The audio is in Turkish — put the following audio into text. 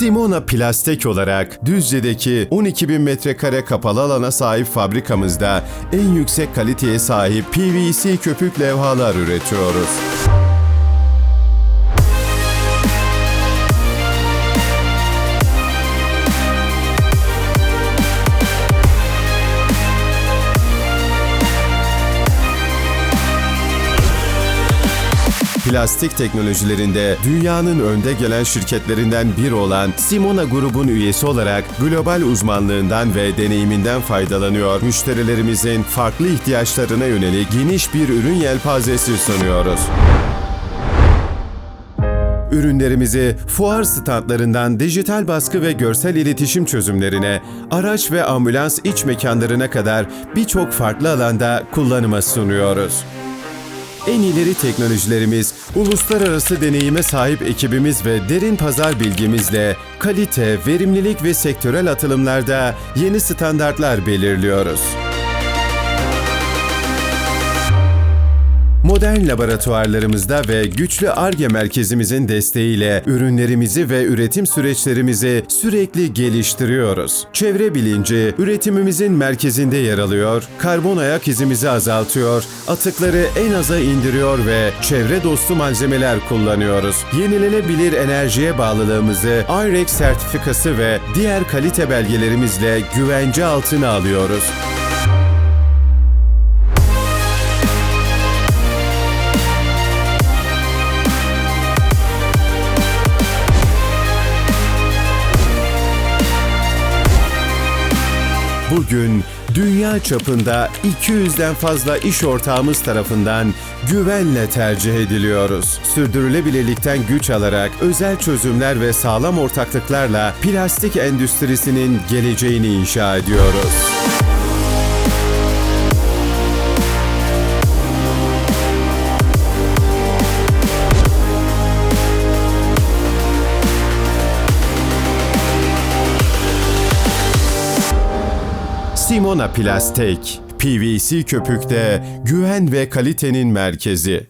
Simona Plastek olarak Düzce'deki 12.000 metrekare kapalı alana sahip fabrikamızda en yüksek kaliteye sahip PVC köpük levhalar üretiyoruz. Plastik teknolojilerinde dünyanın önde gelen şirketlerinden biri olan Simona grubun üyesi olarak global uzmanlığından ve deneyiminden faydalanıyor. Müşterilerimizin farklı ihtiyaçlarına yönelik geniş bir ürün yelpazesi sunuyoruz. Ürünlerimizi fuar standlarından dijital baskı ve görsel iletişim çözümlerine, araç ve ambulans iç mekanlarına kadar birçok farklı alanda kullanıma sunuyoruz. En ileri teknolojilerimiz, uluslararası deneyime sahip ekibimiz ve derin pazar bilgimizle kalite, verimlilik ve sektörel atılımlarda yeni standartlar belirliyoruz. Modern laboratuvarlarımızda ve güçlü ARGE merkezimizin desteğiyle ürünlerimizi ve üretim süreçlerimizi sürekli geliştiriyoruz. Çevre bilinci üretimimizin merkezinde yer alıyor, karbon ayak izimizi azaltıyor, atıkları en aza indiriyor ve çevre dostu malzemeler kullanıyoruz. Yenilenebilir enerjiye bağlılığımızı IREX sertifikası ve diğer kalite belgelerimizle güvence altına alıyoruz. Bugün dünya çapında 200'den fazla iş ortağımız tarafından güvenle tercih ediliyoruz. Sürdürülebilirlikten güç alarak özel çözümler ve sağlam ortaklıklarla plastik endüstrisinin geleceğini inşa ediyoruz. Simona Plastek, PVC köpükte güven ve kalitenin merkezi.